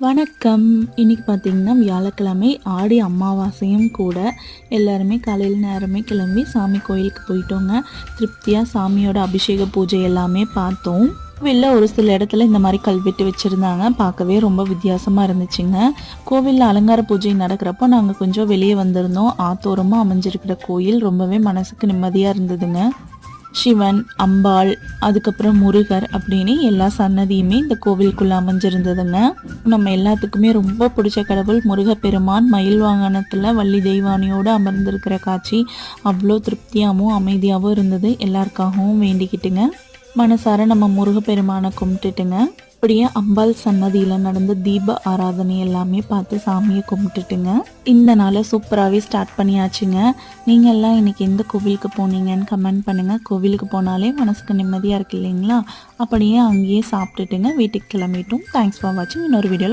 வணக்கம். இன்னைக்கு பார்த்தீங்கன்னா வியாழக்கிழமை ஆடி அமாவாசையும் கூட எல்லாருமே காலையில் நேரமே கிளம்பி சாமி கோயிலுக்கு போயிட்டோங்க. திருப்தியாக சாமியோட அபிஷேக பூஜை எல்லாமே பார்த்தோம். கோவிலில் ஒரு சில இடத்துல இந்த மாதிரி கல்வெட்டு வச்சுருந்தாங்க. பார்க்கவே ரொம்ப வித்தியாசமாக இருந்துச்சுங்க. கோவிலில் அலங்கார பூஜை நடக்கிறப்போ நாங்கள் கொஞ்சம் வெளியே வந்திருந்தோம். ஆத்தோரமாக அமைஞ்சிருக்கிற கோயில் ரொம்பவே மனசுக்கு நிம்மதியாக இருந்ததுங்க. சிவன் அம்பாள் அதுக்கப்புறம் முருகர் அப்படின்னு எல்லா சன்னதியுமே இந்த கோவிலுக்குள்ள அமைஞ்சிருந்ததுங்க. நம்ம எல்லாத்துக்குமே ரொம்ப பிடிச்ச கடவுள் முருகப்பெருமான். மயில் வாகனத்தில் வள்ளி தெய்வானியோடு அமர்ந்திருக்கிற காட்சி அவ்வளோ திருப்தியாகவும் அமைதியாகவும் இருந்தது. எல்லாருக்காகவும் வேண்டிக்கிட்டுங்க. மனசார நம்ம முருகப்பெருமானை கும்பிட்டுட்டுங்க. அப்படியே அம்பாள் சன்னதியில் நடந்த தீப ஆராதனை எல்லாமே பார்த்து சாமியை கும்பிட்டுட்டுங்க. இந்த நாளை சூப்பராகவே ஸ்டார்ட் பண்ணியாச்சுங்க. நீங்கள் எல்லாம் இன்னைக்கு எந்த கோவிலுக்கு போனீங்கன்னு கமெண்ட் பண்ணுங்கள் கோவிலுக்கு போனாலே மனசுக்கு நிம்மதியாக இருக்கு இல்லைங்களா? அப்படியே அங்கேயே சாப்பிட்டுட்டுங்க. வீட்டுக்கு கிளம்பிட்டோம். தேங்க்ஸ் ஃபார் வாட்சிங் இன்னொரு வீடியோவில்